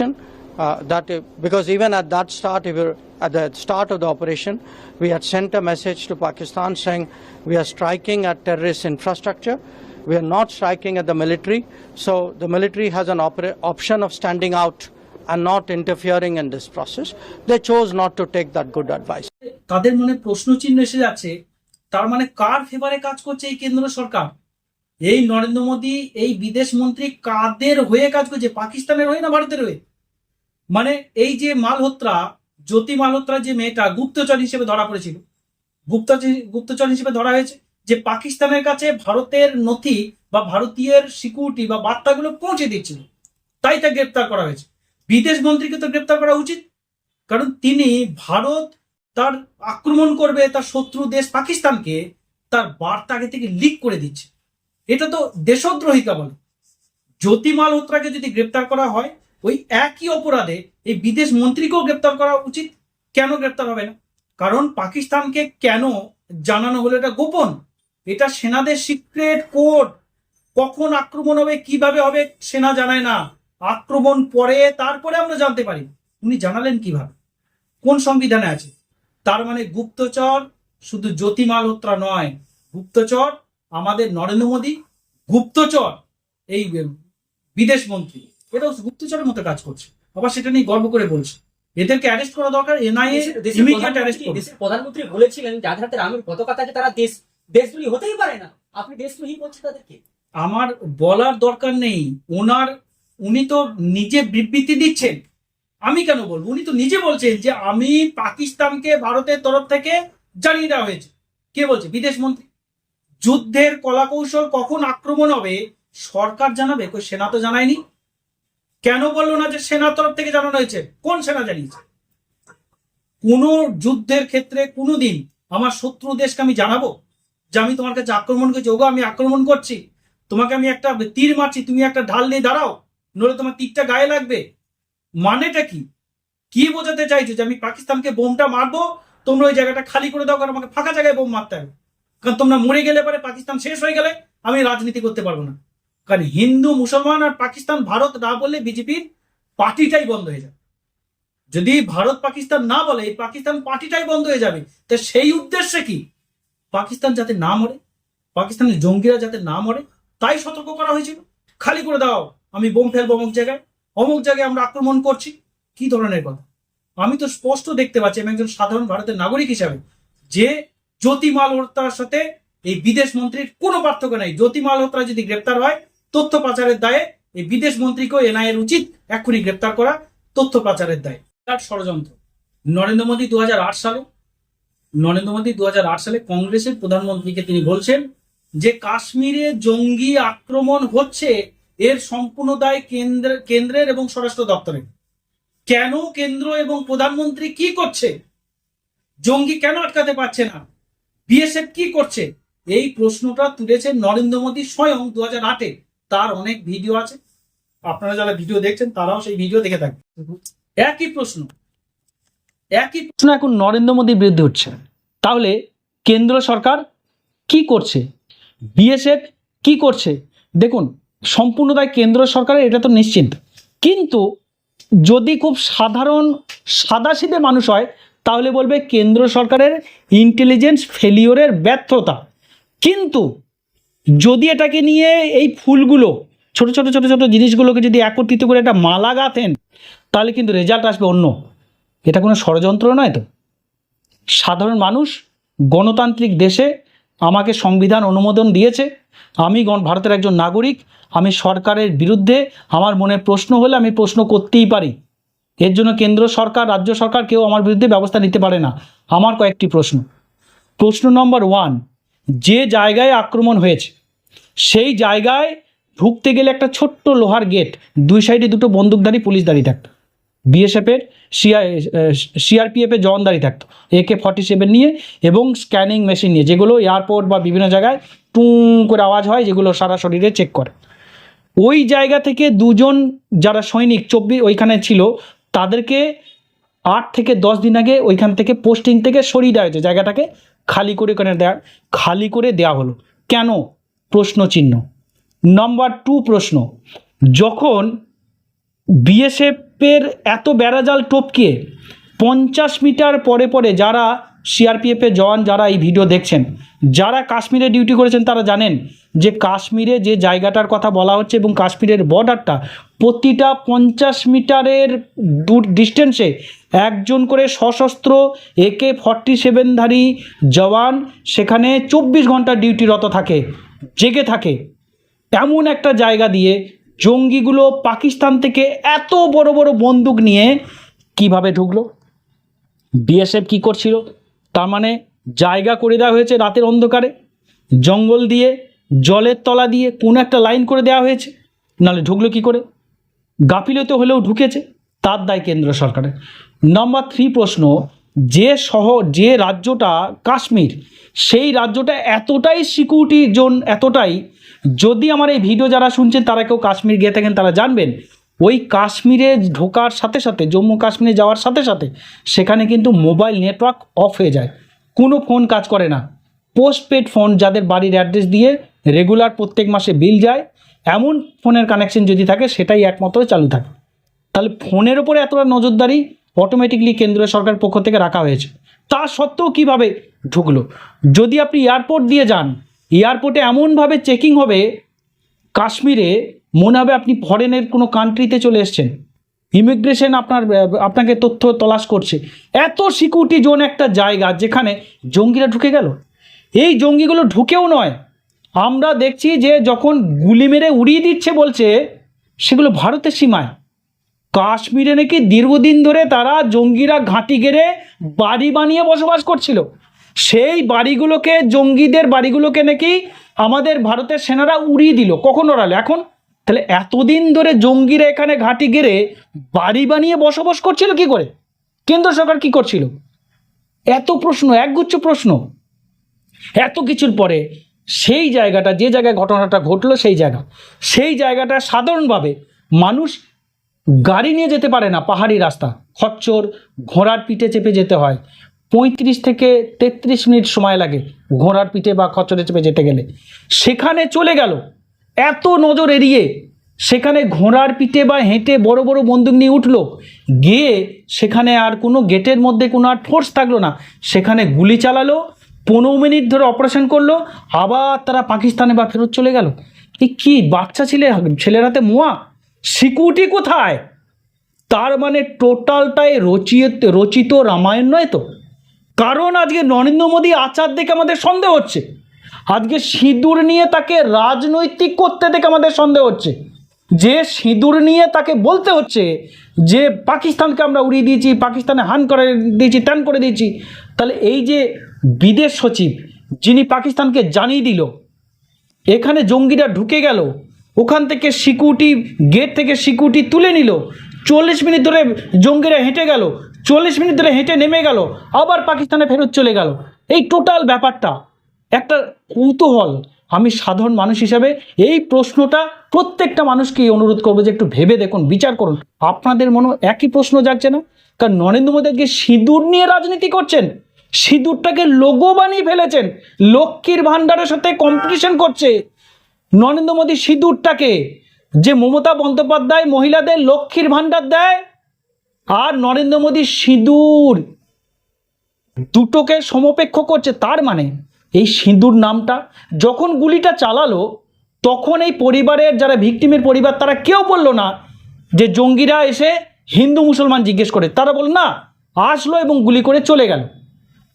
operation. Uh, that uh, because even at that start, we were, at the start of the operation, we had sent a message to Pakistan saying we are striking at terrorist infrastructure. We are not striking at the military. So the military has an opera- option of standing out and not interfering in this process. They chose not to take that good advice. তাদের মনে প্রশ্ন চিহ্ন এসে যাচ্ছে তার মানে কার ফেভারে কাজ করছে এই কেন্দ্র সরকার এই নরেন্দ্র মোদী এই বিদেশ মন্ত্রী কাদের হয়ে কাজ করছে পাকিস্তানের হয়ে না ভারতের হয়ে মানে এই যে মালহোত্রা, জ্যোতি মালহোত্রা যে মেয়েটা গুপ্তচর হিসেবে ধরা পড়েছিল গুপ্তচর গুপ্তচর হিসেবে ধরা হয়েছে যে পাকিস্তানের কাছে ভারতের নথি বা ভারতীয়ের সিকিউরিটি বা বার্তাগুলো পৌঁছে দিচ্ছিল তাই তা গ্রেপ্তার করা হয়েছে। বিদেশ মন্ত্রীকে তো গ্রেপ্তার করা উচিত, কারণ তিনি ভারত তার আক্রমণ করবে, তার শত্রু দেশ পাকিস্তানকে তার বার্তা আগে থেকে লিক করে দিচ্ছে। এটা তো দেশদ্রোহিতা বলে জ্যোতি মালহোত্রাকে যদি গ্রেপ্তার করা হয় ওই একই অপরাধে এই বিদেশ মন্ত্রীকেও গ্রেপ্তার করা উচিত। কেন গ্রেপ্তার হবে না? কারণ পাকিস্তানকে কেন জানানো হলো এটা গোপন? এটা সেনাদের সিক্রেট কোড। কখন আক্রমণ হবে, কীভাবে হবে, সেনা জানায় না। আক্রমণ পরে, তারপরে আমরা জানতে পারি। উনি জানালেন কীভাবে? কোন সংবিধানে আছে? তার মানে গুপ্তচর শুধু জ্যোতি মালহোত্রা নয়। গুপ্তচর আমাদের নরেন্দ্র মোদী, গুপ্তচর এই বিদেশ মন্ত্রী। এটাও গুপ্তচরের মতো কাজ করছে। আবার সেটা নিয়ে গর্ব করে বলছে। এদেরকে অ্যারেস্ট করা দরকার এনআইএ ইমিডিয়েট অ্যারেস্ট প্রধানমন্ত্রী- দেশের প্রধানমন্ত্রী বলেছিলেন যাদের হাতে তারা দেশ দেশদ্রোহী হতেই পারে না। আপনি দেশদ্রোহী বলছেন তাদেরকে? আমার বলার দরকার নেই। ওনার উনি তো নিজে বিবৃতি দিচ্ছেন। আমি কেন বলব? উনি তো নিজে বলছেন যে আমি পাকিস্তানকে ভারতের তরফ থেকে জানিয়ে দেওয়া হয়েছে। কে বলছে? বিদেশ মন্ত্রী। যুদ্ধের কলাকৌশল কখন আক্রমণ হবে সরকার জানাবে সেনা তো জানায়নি। কেন বলল না যে সেনার তরফ থেকে জানানো হয়েছে? কোন সেনা জানিয়েছে? কোন যুদ্ধের ক্ষেত্রে কোনোদিন আমার শত্রু দেশকে আমি জানাব? যে আমি তোমার কাছে আক্রমণ করছি, ওগো আমি আক্রমণ করছি। তোমাকে আমি একটা তীর মারছি, তুমি একটা ঢাল নিয়ে দাঁড়াও, নইলে তোমার তীরটা গায়ে লাগবে। মানেটা কি? কি বোঝাতে চাইছো যে আমি পাকিস্তানকে বোমটা মারবো? তোমরা ওই জায়গাটা খালি করে দাও, কারণ আমাকে ফাঁকা জায়গায় বোম মারতে হবে। কারণ তোমরা মরে গেলে পরে পাকিস্তান শেষ হয়ে গেলে আমি রাজনীতি করতে পারব না। কারণ হিন্দু, মুসলমান আর পাকিস্তান, ভারত না বললে বিজেপির পার্টিটাই বন্ধ হয়ে যাবে। যদি ভারত পাকিস্তান না বলে, এই পাকিস্তান পার্টিটাই বন্ধ হয়ে যাবে, তা সেই উদ্দেশ্যে কি? পাকিস্তান যাতে না মরে, পাকিস্তানের জঙ্গিরা যাতে না মরে, তাই সতর্ক করা হয়েছিল। খালি করে দাও, আমি বোম ফেলব অমুক জায়গায় অমুক জায়গায় আমরা আক্রমণ করছি। কি ধরনের কথা? আমি তো স্পষ্ট দেখতে পাচ্ছি, আমি একজন সাধারণ ভারতের নাগরিক হিসাবে, যে জ্যোতি মালহোত্রার সাথে এই বিদেশ মন্ত্রীর কোনো পার্থক্য নেই। জ্যোতি মালহোত্রা যদি গ্রেপ্তার হয় তথ্য পাচারের দায়ে এই বিদেশ মন্ত্রীকেও এনআইএর উচিত এক্ষুনি গ্রেপ্তার করা তথ্য পাচারের দায়। তার ষড়যন্ত্র। নরেন্দ্র মোদী দু হাজার আট সালে, নরেন্দ্র মোদী দু হাজার আট সালে কংগ্রেসের প্রধানমন্ত্রীকে তিনি বলছেন যে কাশ্মীরে জঙ্গি আক্রমণ হচ্ছে, এর সম্পূর্ণ দায় কেন্দ্র, কেন্দ্রের এবং স্বরাষ্ট্র দপ্তরের। কেন কেন্দ্র এবং প্রধানমন্ত্রী কি করছে? জঙ্গি কেন আটকাতে পারছে না? বিএসএফ কি করছে? এই প্রশ্নটা তুলেছে নরেন্দ্র মোদী স্বয়ং দু হাজার আটে। তার অনেক ভিডিও আছে। আপনারা যারা ভিডিও দেখছেন, তারাও সেই ভিডিও দেখে থাকবে একই প্রশ্ন। একই প্রশ্ন এখন নরেন্দ্র মোদীর বিরুদ্ধে উঠছে। তাহলে কেন্দ্র সরকার কি করছে? বিএসএফ কি করছে? দেখুন সম্পূর্ণ দায় কেন্দ্র সরকারের, এটা তো নিশ্চিত। কিন্তু যদি খুব সাধারণ, সাদাসিধে মানুষ হয়, তাহলে বলবে কেন্দ্র সরকারের ইন্টেলিজেন্স ফেলিওরের ব্যর্থতা। কিন্তু যদি এটাকে নিয়ে এই ফুলগুলো, ছোট ছোট ছোট ছোট জিনিসগুলোকে যদি একত্রিত করে একটা মালা গাঁথেন, তাহলে কিন্তু রেজাল্ট আসবে অন্য। এটা কোনো ষড়যন্ত্র নয় তো। সাধারণ মানুষ, গণতান্ত্রিক দেশে আমাকে সংবিধান অনুমোদন দিয়েছে। আমি ভারতের একজন নাগরিক, আমি সরকারের বিরুদ্ধে আমার মনে প্রশ্ন হলে আমি প্রশ্ন করতেই পারি। এর জন্য কেন্দ্র সরকার, রাজ্য সরকার কেউ আমার বিরুদ্ধে ব্যবস্থা নিতে পারে না। আমার কয়েকটি প্রশ্ন। প্রশ্ন নম্বর ওয়ান যে জায়গায় আক্রমণ হয়েছে, সেই জায়গায় ঢুকতে গেলে একটা ছোট্ট লোহার গেট, দুই সাইডে দুটো বন্দুকধারী পুলিশ দাঁড়িয়ে থাকতো। বিএসএফের সিআর সিআরপিএফের জওয়ান দাঁড়িয়ে থাকতো একে ফর্টি সেভেন নিয়ে এবং স্ক্যানিং মেশিন নিয়ে, যেগুলো এয়ারপোর্ট বা বিভিন্ন জায়গায় টুং করে আওয়াজ হয়, যেগুলো সারা শরীরে চেক করে। ওই জায়গা থেকে দুজন যারা সৈনিক, চব্বিশ, ওইখানে ছিল, তাদেরকে আট থেকে দশ দিন আগে ওইখান থেকে পোস্টিং থেকে সরিয়ে দেওয়া হয়েছে জায়গাটাকে। খালি করে ওখানে দেওয়া খালি করে দেওয়া হলো। কেন? প্রশ্ন চিহ্ন নম্বর টু প্রশ্ন, যখন বিএসএফের এত বেড়াজাল টপকে, পঞ্চাশ মিটার পরে পরে যারা সিআরপিএফের জওয়ান যারা এই ভিডিও দেখছেন, যারা কাশ্মীরে ডিউটি করেছেন তারা জানেন যে কাশ্মীরে যে জায়গাটার কথা বলা হচ্ছে এবং কাশ্মীরের বর্ডারটা প্রতিটা পঞ্চাশ মিটারের দূর ডিস্টেন্সে একজন করে সশস্ত্র একে ফর্টি সেভেনধারী জওয়ান, সেখানে চব্বিশ ঘণ্টা ডিউটিরত থাকে, জেগে থাকে। এমন একটা জায়গা দিয়ে জঙ্গিগুলো পাকিস্তান থেকে এত বড় বড় বন্দুক নিয়ে কীভাবে ঢুকলো? বিএসএফ কি করছিল? তার মানে জায়গা করে দেওয়া হয়েছে রাতের অন্ধকারে। জঙ্গল দিয়ে, জলের তলা দিয়ে কোনো একটা লাইন করে দেওয়া হয়েছে। নাহলে ঢুকলো কি করে? গাফিলতে হলেও ঢুকেছে। তার দায় কেন্দ্র সরকারের। নাম্বার থ্রি প্রশ্ন, যে শহর যে রাজ্যটা কাশ্মীর, সেই রাজ্যটা এতটাই সিকিউরিটি জোন, এতটাই, যদি আমার এই ভিডিও যারা শুনছেন, তারা কেউ কাশ্মীর গিয়ে থাকেন, তারা জানবেন, ওই কাশ্মীরে ঢোকার সাথে সাথে, জম্মু কাশ্মীরে যাওয়ার সাথে সাথে, সেখানে কিন্তু মোবাইল নেটওয়ার্ক অফ হয়ে যায়। কোনো ফোন কাজ করে না। পোস্টপেড ফোন যাদের বাড়ির অ্যাড্রেস দিয়ে রেগুলার প্রত্যেক মাসে বিল যায়, এমন ফোনের কানেকশন যদি থাকে, সেটাই একমাত্র চালু থাকে। তাহলে ফোনের ওপরে এতটা নজরদারি অটোমেটিকলি কেন্দ্রীয় সরকার পক্ষ থেকে রাখা হয়েছে। তা সত্ত্বেও কীভাবে ঢুকলো? যদি আপনি এয়ারপোর্ট দিয়ে যান এয়ারপোর্টে এমনভাবে চেকিং হবে, কাশ্মীরে মনে হবে আপনি ফরেনের কোনো কান্ট্রিতে চলে এসছেন। ইমিগ্রেশন আপনার, আপনাকে তথ্য তলাশ করছে। এত সিকিউরিটি জোন একটা জায়গা যেখানে জঙ্গিরা ঢুকে গেল। এই জঙ্গিগুলো ঢুকেও নয়। আমরা দেখছি যে যখন গুলি মেরে উড়িয়ে দিচ্ছে বলছে, সেগুলো ভারতের সীমায়। কাশ্মীরে নাকি দীর্ঘদিন ধরে তারা জঙ্গিরা ঘাঁটি গেড়ে বাড়ি বানিয়ে বসবাস করছিল। সেই বাড়িগুলোকে, জঙ্গিদের বাড়িগুলোকে নাকি আমাদের ভারতের সেনারা উড়িয়ে দিল। কখন ওড়ালো? এখন? তাহলে এতদিন ধরে জঙ্গিরা এখানে ঘাঁটি গেড়ে বাড়ি বানিয়ে বসবাস করছিল কি করে? কেন্দ্র সরকার কি করছিল? এত প্রশ্ন, একগুচ্ছ প্রশ্ন। এত কিছুর পরে সেই জায়গাটা, যে জায়গায় ঘটনাটা ঘটলো সেই জায়গা, সেই জায়গাটা সাধারণভাবে মানুষ গাড়ি নিয়ে যেতে পারে না, পাহাড়ি রাস্তা। খচ্চর, ঘোড়ার পিঠে চেপে যেতে হয়। পঁয়ত্রিশ থেকে তেত্রিশ মিনিট সময় লাগে ঘোড়ার পিঠে বা খচ্চরে চেপে যেতে গেলে। সেখানে চলে গেল। এত নজর এড়িয়ে সেখানে ঘোড়ার পিঠে বা হেঁটে বড় বড় বন্দুক নিয়ে উঠল। গিয়ে সেখানে আর কোনো গেটের মধ্যে কোনো আর ফোর্স থাকল না। সেখানে গুলি চালালো, পনেরো মিনিট ধরে অপারেশন করল, আবার তারা পাকিস্তানে বা ফেরত চলে গেল। এই কি বাচ্চা ছেলে, ছেলের হাতে মোয়া? সিকিউরিটি কোথায়? তার মানে টোটালটাই রচিত রচিত রামায়ণ নয় তো? কারণ আজকে নরেন্দ্র মোদী আচার দেখে আমাদের সন্দেহ হচ্ছে। আজকে সিঁদুর নিয়ে তাকে রাজনৈতিক করতে দেখে আমাদের সন্দেহ হচ্ছে। যে সিঁদুর নিয়ে তাকে বলতে হচ্ছে যে পাকিস্তানকে আমরা উড়িয়ে দিয়েছি, পাকিস্তানে হান করে দিয়েছি, ত্যান করে দিয়েছি, তাহলে এই যে বিদেশ সচিব যিনি পাকিস্তানকে জানিয়ে দিল, এখানে জঙ্গিরা ঢুকে গেল ওখান থেকে সিকিউরিটি গেট থেকে সিকিউরিটি তুলে নিল। চল্লিশ মিনিট ধরে জঙ্গিরা হেঁটে গেল। চল্লিশ মিনিট ধরে হেঁটে নেমে গেল। আবার পাকিস্তানে ফেরত চলে গেল। এই টোটাল ব্যাপারটা, একটা কৌতূহল আমি সাধারণ মানুষ হিসাবে এই প্রশ্নটা প্রত্যেকটা মানুষকেই অনুরোধ করব যে একটু ভেবে দেখুন, বিচার করুন। আপনাদের মনে একই প্রশ্ন যাচ্ছে না? কারণ নরেন্দ্র মোদী আজকে সিঁদুর নিয়ে রাজনীতি করছেন। সিঁদুরটাকে লোগো বানিয়ে ফেলেছেন। লক্ষ্মীর ভাণ্ডারের সাথে কম্পিটিশন করছে। নরেন্দ্র মোদী সিঁদুরটাকে যে মমতা বন্দ্যোপাধ্যায় মহিলাদের লক্ষ্মীর ভাণ্ডার দেয় আর নরেন্দ্র মোদী সিঁদুর দুটোকে সমপেক্ষ করছে, তার মানে এই সিঁদুর নামটা যখন গুলিটা চালালো, তখন এই পরিবারের যারা ভিকটিমের পরিবার, তারা কেউ বলল না যে জঙ্গিরা এসে হিন্দু মুসলমান জিজ্ঞেস করে। তারা বলল, না, আসলো এবং গুলি করে চলে গেল।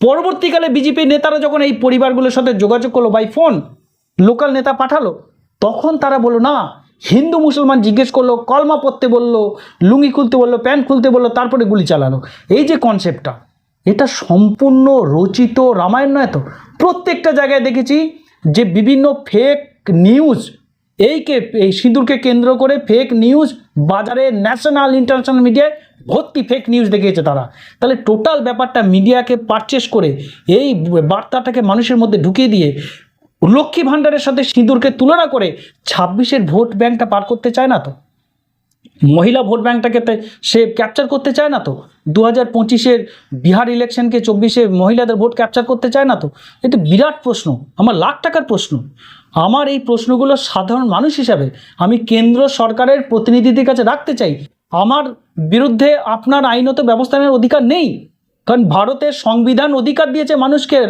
পরবর্তীকালে বিজেপি নেতারা যখন এই পরিবারগুলোর সাথে যোগাযোগ করল বাই ফোন লোকাল নেতা পাঠালো, তখন তারা বলল, না, হিন্দু মুসলমান জিজ্ঞেস করল, কলমা পড়তে বলল, লুঙ্গি খুলতে বলল, প্যান্ট খুলতে বলল, তারপরে গুলি চালালো। এই যে কনসেপ্টটা এটা সম্পূর্ণ রচিত রামায়ণ নয় তো? প্রত্যেকটা জায়গায় দেখেছি যে বিভিন্ন ফেক নিউজ এইকে এই সিঁদুরকে কেন্দ্র করে ফেক নিউজ বাজারে ন্যাশনাল ইন্টারন্যাশনাল মিডিয়ায় ভর্তি ফেক নিউজ দেখিয়েছে তারা। তাহলে টোটাল ব্যাপারটা মিডিয়াকে পারচেস করে এই বার্তাটাকে মানুষের মধ্যে ঢুকিয়ে দিয়ে লক্ষ্মী ভাণ্ডারের সাথে সিঁদুরকে তুলনা করে ছাব্বিশের ভোট ব্যাংকটা পার করতে চায় না তো। মহিলা ভোট ব্যাংকটাকে সে ক্যাপচার করতে চায় না তো। দু হাজার পঁচিশের বিহার ইলেকশনকে চব্বিশে মহিলাদের ভোট ক্যাপচার করতে চায় না তো। এটা বিরাট প্রশ্ন, আমার লাখ টাকার প্রশ্ন। আমার এই প্রশ্নগুলো সাধারণ মানুষ হিসাবে আমি কেন্দ্র সরকারের প্রতিনিধিদের কাছে রাখতে চাই। আমার বিরুদ্ধে আপনার আইনত ব্যবস্থা নেওয়ার অধিকার নেই। কারণ ভারতের সংবিধান অধিকার দিয়েছে মানুষকে।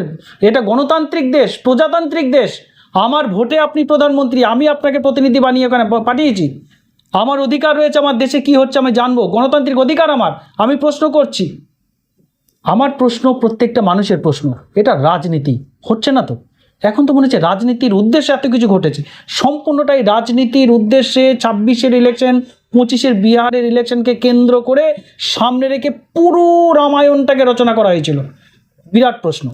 এটা গণতান্ত্রিক দেশ, প্রজাতান্ত্রিক দেশ। আমার ভোটে আপনি প্রধানমন্ত্রী, আমি আপনাকে প্রতিনিধি বানিয়ে ওখানে পাঠিয়েছি। আমার অধিকার রয়েছে আমার দেশে, কি হচ্ছে আমি জানব। গণতান্ত্রিক অধিকার আমার, আমি প্রশ্ন করছি। আমার প্রশ্ন প্রত্যেকটা মানুষের প্রশ্ন, এটা রাজনীতি, হচ্ছে না তো? এখন তো মনে হচ্ছে রাজনীতির উদ্দেশ্যে এত কিছু ঘটেছে। সম্পূর্ণটাই রাজনীতির উদ্দেশ্যে ছাব্বিশের ইলেকশন পঁচিশের বিহারের ইলেকশনকে কেন্দ্র করে সামনে রেখে পুরো রামায়ণটাকে রচনা করা হয়েছিল। বিরাট প্রশ্ন।